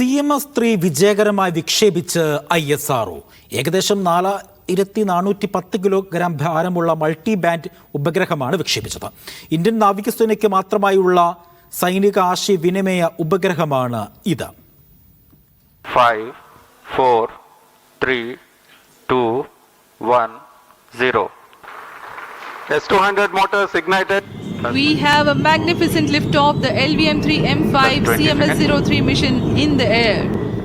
C M S three വിജയകരമായി വിക്ഷേപിച്ച് I S R ഏകദേശം നാലായിരത്തി നാനൂറ്റി പത്ത് കിലോഗ്രാം ഭാരമുള്ള മൾട്ടി ബാൻഡ് ഉപഗ്രഹമാണ് വിക്ഷേപിച്ചത്. ഇന്ത്യൻ നാവികസേനയ്ക്ക് മാത്രമായുള്ള സൈനിക ആശയവിനിമയ ഉപഗ്രഹമാണ് ഇത്. Five four three two one zero. S200 motors ignited. We have a magnificent liftoff, the LVM-3 M5 CMS-03 mission in the air.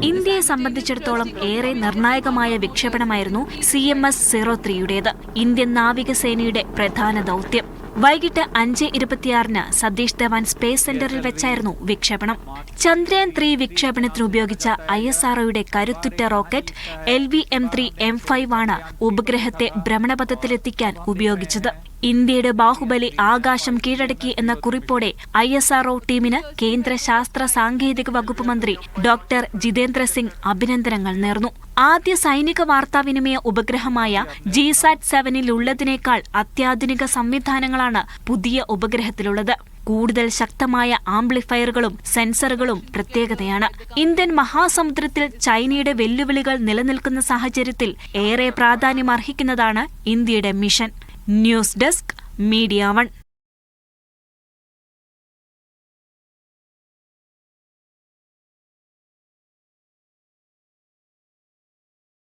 ഇന്ത്യയെ സംബന്ധിച്ചിടത്തോളം ഏറെ നിർണായകമായ വിക്ഷേപണമായിരുന്നു സി എം എസ് സീറോ ത്രീയുടേത് ഇന്ത്യൻ നാവികസേനയുടെ പ്രധാന ദൗത്യം. വൈകിട്ട് അഞ്ച് ഇരുപത്തിയാറിന് സതീഷ് ധവാൻ സ്പേസ് സെന്ററിൽ വെച്ചായിരുന്നു വിക്ഷേപണം. ചന്ദ്രയാൻ ത്രീ വിക്ഷേപണത്തിന് ഉപയോഗിച്ച ഐ എസ് ആർഒയുടെ കരുത്തുറ്റ rocket L V M three M five ആണ് ഉപഗ്രഹത്തെ ഭ്രമണപഥത്തിലെത്തിക്കാൻ ഉപയോഗിച്ചത്. ഇന്ത്യയുടെ ബാഹുബലി ആകാശം കീഴടക്കി എന്ന കുറിപ്പോടെ ഐ എസ് ആർഒ ടീമിന് കേന്ദ്ര ശാസ്ത്ര സാങ്കേതിക വകുപ്പ് മന്ത്രി ഡോക്ടർ ജിതേന്ദ്ര സിംഗ് അഭിനന്ദനങ്ങൾ നേർന്നു. ആദ്യ സൈനിക വാർത്താവിനിമയ ഉപഗ്രഹമായ ജിസാറ്റ് സെവനിൽ ഉള്ളതിനേക്കാൾ അത്യാധുനിക സംവിധാനങ്ങളാണ് പുതിയ ഉപഗ്രഹത്തിലുള്ളത്. കൂടുതൽ ശക്തമായ ആംപ്ലിഫയറുകളും സെൻസറുകളും പ്രത്യേകതയാണ്. ഇന്ത്യൻ മഹാസമുദ്രത്തിൽ ചൈനയുടെ വെല്ലുവിളികൾ നിലനിൽക്കുന്ന സാഹചര്യത്തിൽ ഏറെ പ്രാധാന്യമർഹിക്കുന്നതാണ് ഇന്ത്യയുടെ mission. News desk media one